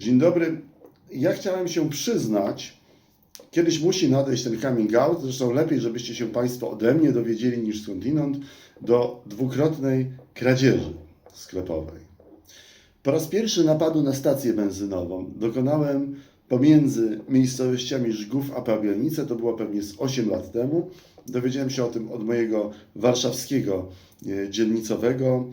Dzień dobry. Ja chciałem się przyznać, kiedyś musi nadejść ten coming out, zresztą lepiej, żebyście się Państwo ode mnie dowiedzieli niż skądinąd, do dwukrotnej kradzieży sklepowej. Po raz pierwszy napadu na stację benzynową dokonałem pomiędzy miejscowościami Żgów a Pabianice, to było pewnie z 8 lat temu. Dowiedziałem się o tym od mojego warszawskiego e, dzielnicowego.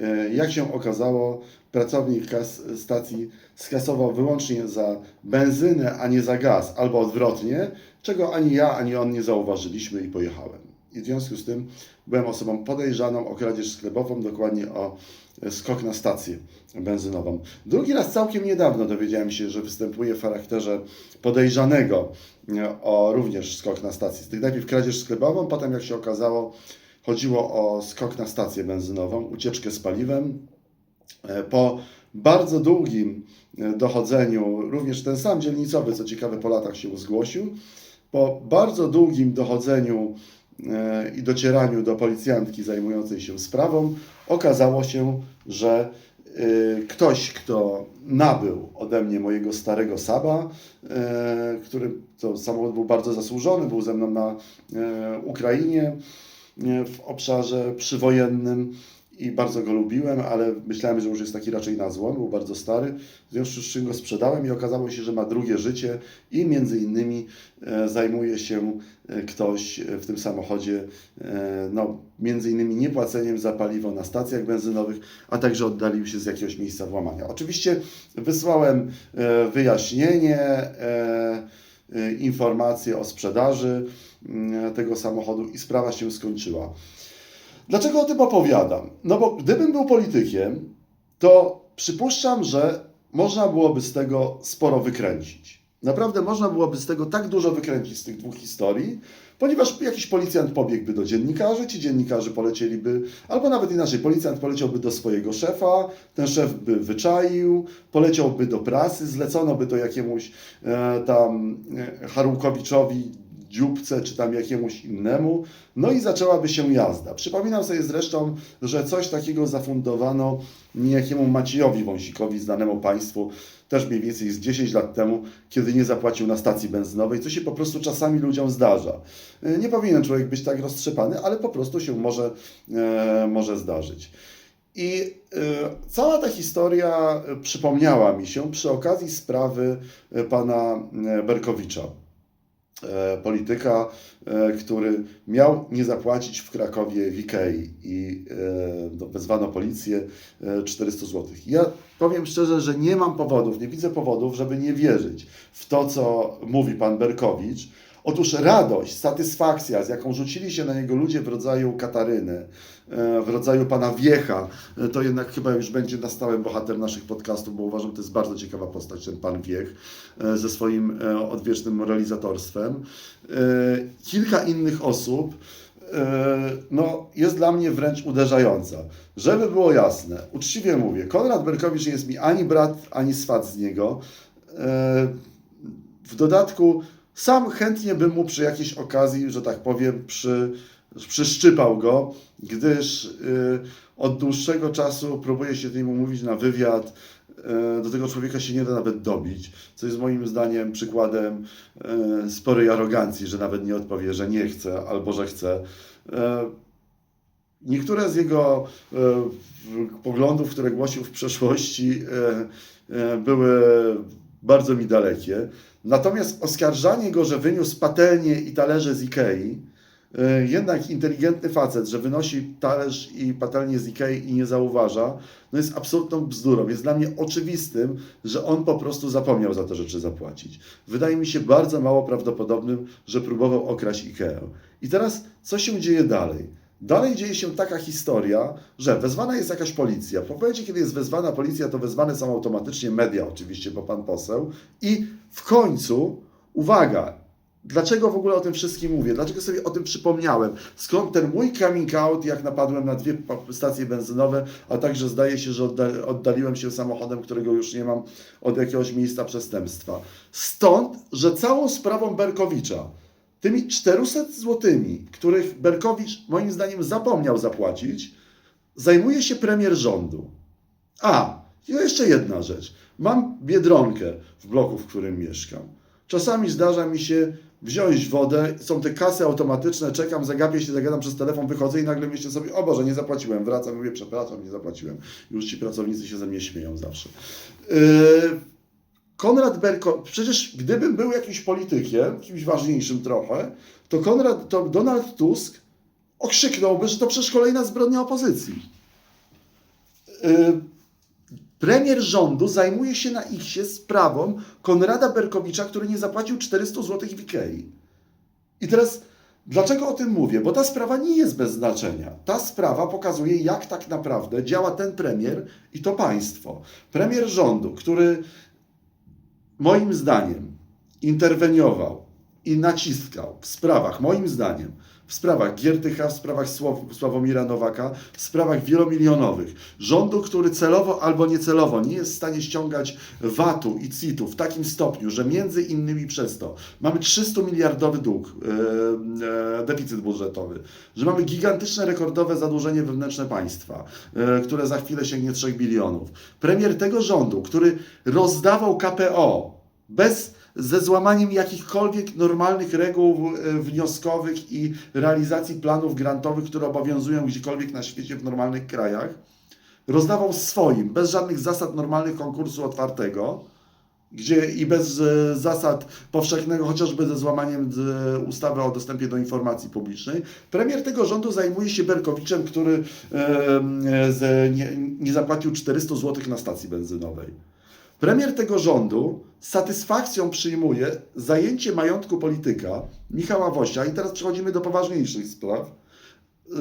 E, Jak się okazało, pracownik kas stacji skasował wyłącznie za benzynę, a nie za gaz, albo odwrotnie, czego ani ja, ani on nie zauważyliśmy i pojechałem. I w związku z tym byłem osobą podejrzaną o kradzież sklepową, dokładnie o e, skok na stację benzynową. Drugi raz całkiem niedawno dowiedziałem się, że występuje w charakterze podejrzanego e, o również skok na stację. Najpierw kradzież sklepową, potem jak się okazało, chodziło o skok na stację benzynową, ucieczkę z paliwem. E, Po bardzo długim e, dochodzeniu, również ten sam dzielnicowy, co ciekawe, po latach się zgłosił, po bardzo długim dochodzeniu e, i docieraniu do policjantki zajmującej się sprawą, okazało się, że ktoś, kto nabył ode mnie mojego starego Saba, który to samochód był bardzo zasłużony, był ze mną na Ukrainie w obszarze przywojennym i bardzo go lubiłem, ale myślałem, że już jest taki raczej na złom, był bardzo stary, w związku z czym go sprzedałem i okazało się, że ma drugie życie i między innymi e, zajmuje się e, ktoś w tym samochodzie, e, no, między innymi niepłaceniem za paliwo na stacjach benzynowych, a także oddalił się z jakiegoś miejsca włamania. Oczywiście wysłałem wyjaśnienie, informacje o sprzedaży tego samochodu i sprawa się skończyła. Dlaczego o tym opowiadam? No bo gdybym był politykiem, to przypuszczam, że można byłoby z tego sporo wykręcić. Naprawdę można byłoby z tego tak dużo wykręcić z tych dwóch historii, ponieważ jakiś policjant pobiegłby do dziennikarzy, ci dziennikarze polecieliby, albo nawet inaczej, policjant poleciałby do swojego szefa, ten szef by wyczaił, poleciałby do prasy, zlecono by to jakiemuś e, tam e, Harłkowiczowi, dzióbce czy tam jakiemuś innemu, no i zaczęłaby się jazda. Przypominam sobie zresztą, że coś takiego zafundowano niejakiemu Maciejowi Wąsikowi, znanemu Państwu, też mniej więcej z 10 lat temu, kiedy nie zapłacił na stacji benzynowej, co się po prostu czasami ludziom zdarza. E, Nie powinien człowiek być tak roztrzepany, ale po prostu się może, e, może zdarzyć. I e, cała ta historia e, przypomniała mi się przy okazji sprawy pana Berkowicza polityka, e, który miał nie zapłacić w Krakowie w i e, no, wezwano policję e, 400 zł. Ja powiem szczerze, że nie mam powodów, nie widzę powodów, żeby nie wierzyć w to, co mówi pan Berkowicz. Otóż radość, satysfakcja, z jaką rzucili się na niego ludzie w rodzaju Kataryny, e, w rodzaju pana Wiecha, e, to jednak chyba już będzie na stałe bohater naszych podcastów, bo uważam, że to jest bardzo ciekawa postać, ten pan Wiech, e, ze swoim odwiecznym moralizatorstwem. E, Kilka innych osób, no, jest dla mnie wręcz uderzająca. Żeby było jasne, uczciwie mówię, Konrad Berkowicz nie jest mi ani brat, ani swat z niego. W dodatku sam chętnie bym mu przy jakiejś okazji, że tak powiem, przy, przyszczypał go, gdyż y, od dłuższego czasu próbuję się temu mówić na wywiad. Y, do tego człowieka się nie da nawet dobić, co jest moim zdaniem przykładem y, sporej arogancji, że nawet nie odpowie, że nie chce albo że chce. Niektóre z jego poglądów, które głosił w przeszłości, były bardzo mi dalekie. Natomiast oskarżanie go, że wyniósł patelnię i talerze z Ikei, e, jednak inteligentny facet, że wynosi talerz i patelnię z Ikei i nie zauważa, no jest absolutną bzdurą. Jest dla mnie oczywistym, że on po prostu zapomniał za te rzeczy zapłacić. Wydaje mi się bardzo mało prawdopodobnym, że próbował okraść Ikeę. I teraz co się dzieje dalej? Dalej dzieje się taka historia, że wezwana jest jakaś policja. W momencie, kiedy jest wezwana policja, to wezwane są automatycznie media, oczywiście, bo pan poseł. I w końcu, uwaga, dlaczego w ogóle o tym wszystkim mówię? Dlaczego sobie o tym przypomniałem? Skąd ten mój coming out, jak napadłem na dwie stacje benzynowe, a także zdaje się, że odda- oddaliłem się samochodem, którego już nie mam, od jakiegoś miejsca przestępstwa. Stąd, że całą sprawą Berkowicza, tymi 400 złotymi, których Berkowicz moim zdaniem zapomniał zapłacić, zajmuje się premier rządu. A, jeszcze jedna rzecz. Mam biedronkę w bloku, w którym mieszkam. Czasami zdarza mi się wziąć wodę, są te kasy automatyczne, czekam, zagapię się, zagadam przez telefon, wychodzę i nagle myślę sobie, o Boże, nie zapłaciłem, wracam, mówię, przepraszam, nie zapłaciłem. Już ci pracownicy się ze mnie śmieją zawsze. Yy, Konrad Berko, przecież gdybym był jakimś politykiem, kimś ważniejszym trochę, to Konrad, to Donald Tusk okrzyknąłby, że to przecież kolejna zbrodnia opozycji. Yy, Premier rządu zajmuje się na X sprawą Konrada Berkowicza, który nie zapłacił 400 zł w Ikei. I teraz dlaczego o tym mówię? Bo ta sprawa nie jest bez znaczenia. Ta sprawa pokazuje, jak tak naprawdę działa ten premier i to państwo. Premier rządu, który moim zdaniem interweniował i naciskał w sprawach, moim zdaniem, w sprawach Giertycha, w sprawach Sław- Sławomira Nowaka, w sprawach wielomilionowych. Rządu, który celowo albo niecelowo nie jest w stanie ściągać VAT-u i CIT-u w takim stopniu, że między innymi przez to mamy 300 miliardowy dług, e, e, deficyt budżetowy, że mamy gigantyczne, rekordowe zadłużenie wewnętrzne państwa, e, które za chwilę sięgnie 3 bilionów. Premier tego rządu, który rozdawał KPO bez ze złamaniem jakichkolwiek normalnych reguł e, wnioskowych i realizacji planów grantowych, które obowiązują gdziekolwiek na świecie w normalnych krajach, rozdawał swoim, bez żadnych zasad normalnych konkursu otwartego, gdzie i bez e, zasad powszechnego, chociażby ze złamaniem e, ustawy o dostępie do informacji publicznej. Premier tego rządu zajmuje się Berkowiczem, który nie, nie zapłacił 400 zł na stacji benzynowej. Premier tego rządu z satysfakcją przyjmuje zajęcie majątku polityka Michała Wosia, i teraz przechodzimy do poważniejszych spraw. Yy,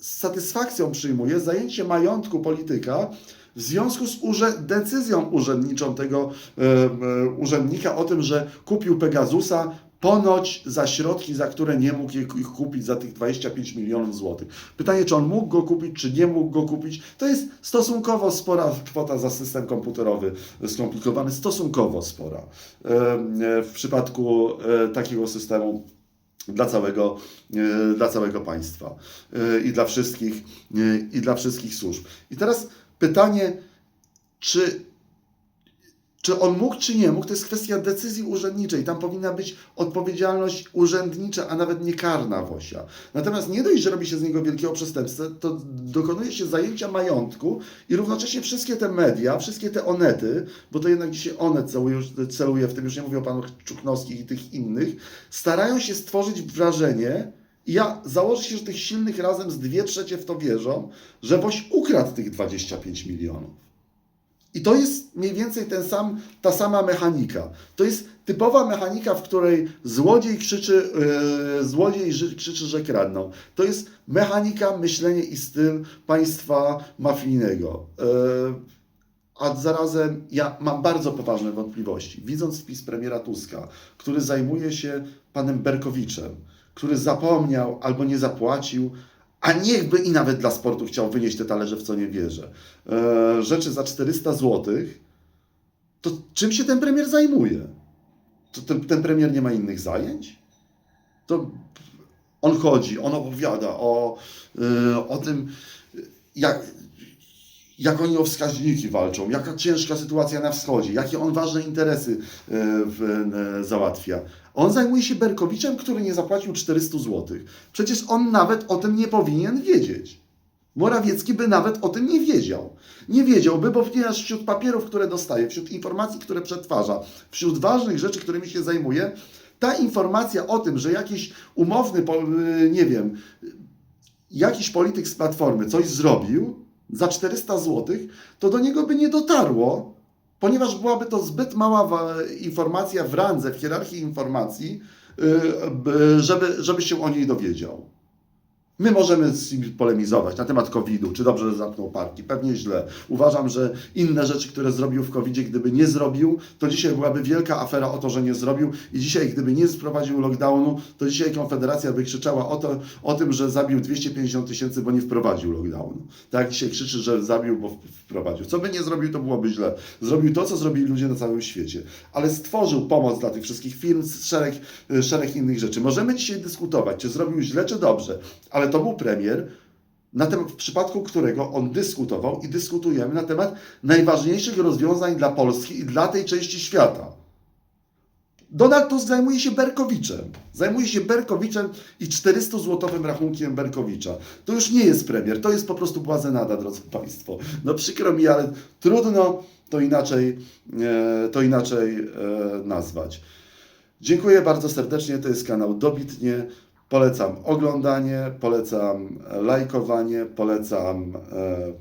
Z satysfakcją przyjmuje zajęcie majątku polityka w związku z urze- decyzją urzędniczą tego e, e, urzędnika o tym, że kupił Pegasusa ponoć za środki, za które nie mógł ich kupić za tych 25 milionów złotych. Pytanie, czy on mógł go kupić, czy nie mógł go kupić, to jest stosunkowo spora kwota za system komputerowy skomplikowany, stosunkowo spora e, e, w przypadku e, takiego systemu dla całego, dla całego państwa i dla wszystkich, i dla wszystkich służb. I teraz pytanie, czy, czy on mógł, czy nie mógł, to jest kwestia decyzji urzędniczej. Tam powinna być odpowiedzialność urzędnicza, a nawet nie karna Wosia. Natomiast nie dość, że robi się z niego wielkiego przestępcę, to dokonuje się zajęcia majątku i równocześnie wszystkie te media, wszystkie te onety, bo to jednak dzisiaj onet celuje, celuje w tym, już nie mówię o panu Czuknowskich i tych innych, starają się stworzyć wrażenie, i ja założę się, że tych silnych razem z dwie trzecie w to wierzą, że Woś ukradł tych 25 milionów. I to jest mniej więcej ten sam, ta sama mechanika. To jest typowa mechanika, w której złodziej krzyczy, yy, złodziej krzyczy, że kradną. To jest mechanika, myślenie i styl państwa mafijnego. Yy, a zarazem ja mam bardzo poważne wątpliwości. Widząc wpis premiera Tuska, który zajmuje się panem Berkowiczem, który zapomniał albo nie zapłacił, a niechby i nawet dla sportu chciał wynieść te talerze, w co nie wierzę, e, rzeczy za 400 zł, to czym się ten premier zajmuje? To ten, ten premier nie ma innych zajęć? To on chodzi, on opowiada o, e, o tym, jak, jak oni o wskaźniki walczą, jaka ciężka sytuacja na wschodzie, jakie on ważne interesy e, w, e, załatwia. On zajmuje się Berkowiczem, który nie zapłacił 400 zł. Przecież on nawet o tym nie powinien wiedzieć. Morawiecki by nawet o tym nie wiedział. Nie wiedziałby, bo ponieważ wśród papierów, które dostaje, wśród informacji, które przetwarza, wśród ważnych rzeczy, którymi się zajmuje, ta informacja o tym, że jakiś umowny, y, nie wiem, jakiś polityk z Platformy coś zrobił za 400 zł, to do niego by nie dotarło, ponieważ byłaby to zbyt mała informacja w randze, w hierarchii informacji, y, by- żeby, żeby się o niej dowiedział. My możemy z nim polemizować na temat COVID-u, czy dobrze zamknął parki, pewnie źle. Uważam, że inne rzeczy, które zrobił w COVID-zie, gdyby nie zrobił, to dzisiaj byłaby wielka afera o to, że nie zrobił i dzisiaj, gdyby nie wprowadził lockdownu, to dzisiaj Konfederacja by krzyczała o, to, o tym, że zabił 250 tysięcy, bo nie wprowadził lockdownu. Tak dzisiaj krzyczy, że zabił, bo wprowadził. Co by nie zrobił, to byłoby źle. Zrobił to, co zrobili ludzie na całym świecie. Ale stworzył pomoc dla tych wszystkich firm, szereg, szereg innych rzeczy. Możemy dzisiaj dyskutować, czy zrobił źle, czy dobrze, ale to był premier, na temat, w przypadku którego on dyskutował i dyskutujemy na temat najważniejszych rozwiązań dla Polski i dla tej części świata. Donald Tusk zajmuje się Berkowiczem. Zajmuje się Berkowiczem i 400-złotowym rachunkiem Berkowicza. To już nie jest premier, to jest po prostu błazenada, drodzy Państwo. No przykro mi, ale trudno to inaczej, e, to inaczej e, nazwać. Dziękuję bardzo serdecznie. To jest kanał Dobitnie. Polecam oglądanie, polecam lajkowanie, polecam e,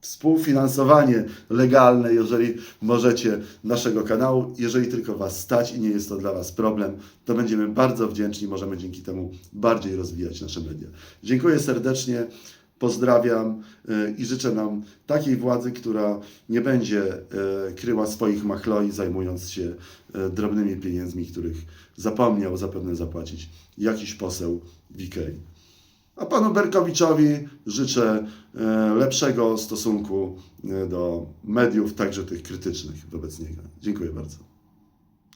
współfinansowanie legalne, jeżeli możecie, naszego kanału. Jeżeli tylko Was stać i nie jest to dla Was problem, to będziemy bardzo wdzięczni. Możemy dzięki temu bardziej rozwijać nasze media. Dziękuję serdecznie. Pozdrawiam e, i życzę nam takiej władzy, która nie będzie e, kryła swoich machloi, zajmując się e, drobnymi pieniędzmi, których zapomniał zapewne zapłacić jakiś poseł w. A panu Berkowiczowi życzę lepszego stosunku do mediów, także tych krytycznych wobec niego. Dziękuję bardzo.